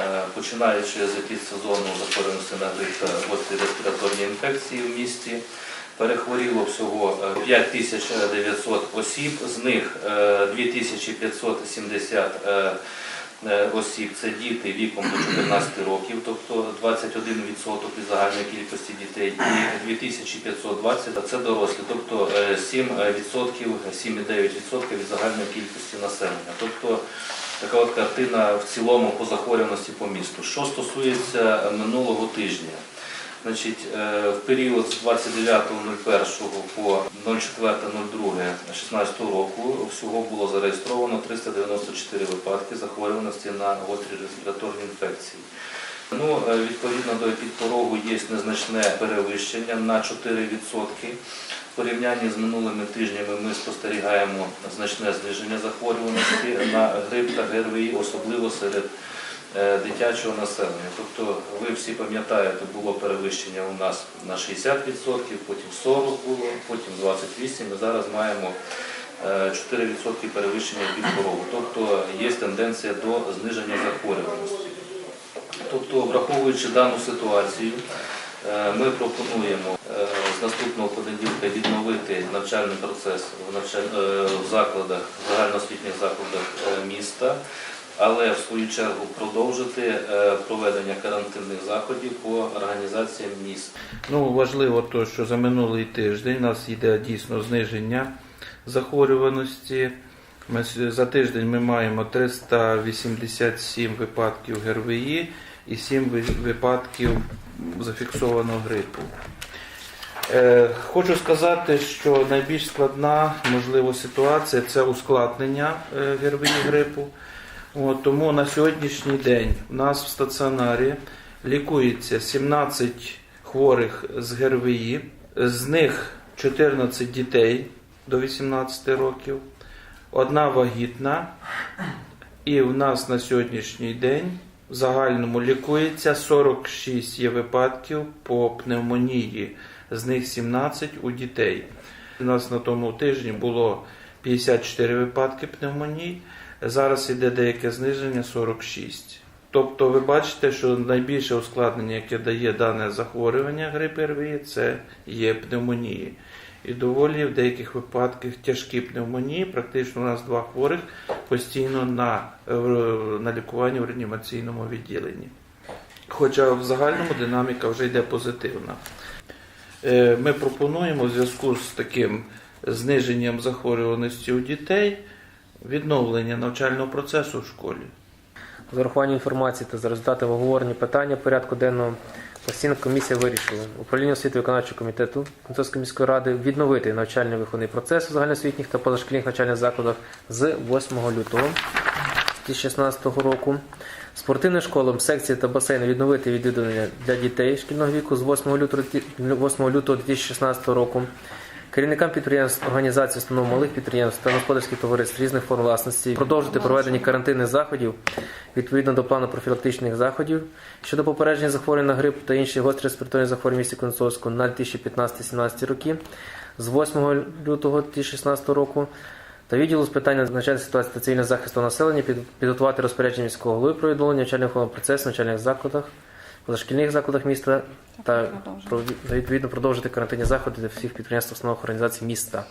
Е, Починаючи з епідсезону захворюваності на грип та гострі респіраторні інфекції в місті, перехворіло всього е, 5900 осіб, з них е, 2570 е, е, осіб це діти віком до 14 років, тобто 21% від загальної кількості дітей, і 2520 це дорослі, тобто е, 7%, 7,9% від загальної кількості населення. Тобто така от картина в цілому по захворюваності по місту. Що стосується минулого тижня, Значить, е, в період з 29.01 по 04.02.16 року всього було зареєстровано 394 випадки захворюваності на гострі респіраторні інфекції. Ну, е, відповідно до підпорогу є незначне перевищення на 4%. В порівнянні з минулими тижнями ми спостерігаємо значне зниження захворюваності на грип та ГРВІ, особливо серед дитячого населення. Тобто ви всі пам'ятаєте, було перевищення у нас на 60%, потім 40 було, потім 28%, і зараз маємо е, 4% перевищення під порогу. Тобто є тенденція до зниження захворюваності. Тобто, враховуючи дану ситуацію, е, ми пропонуємо е, з наступного понеділка відновити навчальний процес в, е, закладах, в загальноосвітніх закладах е, міста, але в свою чергу продовжити е, проведення карантинних заходів по організаціям міст. Ну, важливо то, що за минулий тиждень у нас йде дійсно зниження захворюваності. Ми, за тиждень ми маємо 387 випадків ГРВІ і 7 випадків зафіксованого грипу. Е, хочу сказати, що найбільш складна можливо ситуація це ускладнення е, ГРВІ грипу. От, тому на сьогоднішній день у нас в стаціонарі лікується 17 хворих з ГРВІ, з них 14 дітей до 18 років, одна вагітна, і в нас на сьогоднішній день в загальному лікується 46 є випадків по пневмонії, з них 17 у дітей. У нас на тому тижні було 54 випадки пневмонії, зараз іде деяке зниження 46. Тобто ви бачите, що найбільше ускладнення, яке дає дане захворювання грип РВІ, це є пневмонії. І доволі в деяких випадках тяжкі пневмонії. Практично у нас два хворих постійно на, е, на лікуванні в реанімаційному відділенні. Хоча в загальному динаміка вже йде позитивна. Е, Ми пропонуємо в зв'язку з таким зниженням захворюваності у дітей відновлення навчального процесу в школі. З урахуванням інформації та за результатами обговорення питання порядку денного постійна комісія вирішила управління освіти виконавчого комітету Концовської міської ради відновити навчальний виховний процес у загальноосвітніх та позашкільних навчальних закладах з 8 лютого 2016 року. Спортивним школам, секції та басейни відновити відвідування для дітей шкільного віку з 8 лютого 8 лютого 2016 року. Керівникам підприємств, організацій, установ малих підприємств та господарських товариств різних форм власності продовжити проведення карантинних заходів відповідно до плану профілактичних заходів щодо попередження захворювань на грип та інші гострі респіраторні захворювання місті Концовську на 2015-17 роки з 8 лютого 2016 року та відділу з питань надзвичайної ситуації та цивільного захисту населення підготувати розпорядження міського голови про відновлення навчального процесу в навчальних закладах, позашкільних закладах міста та відповідно продовжити карантинні заходи для всіх підприємств, основних організацій міста.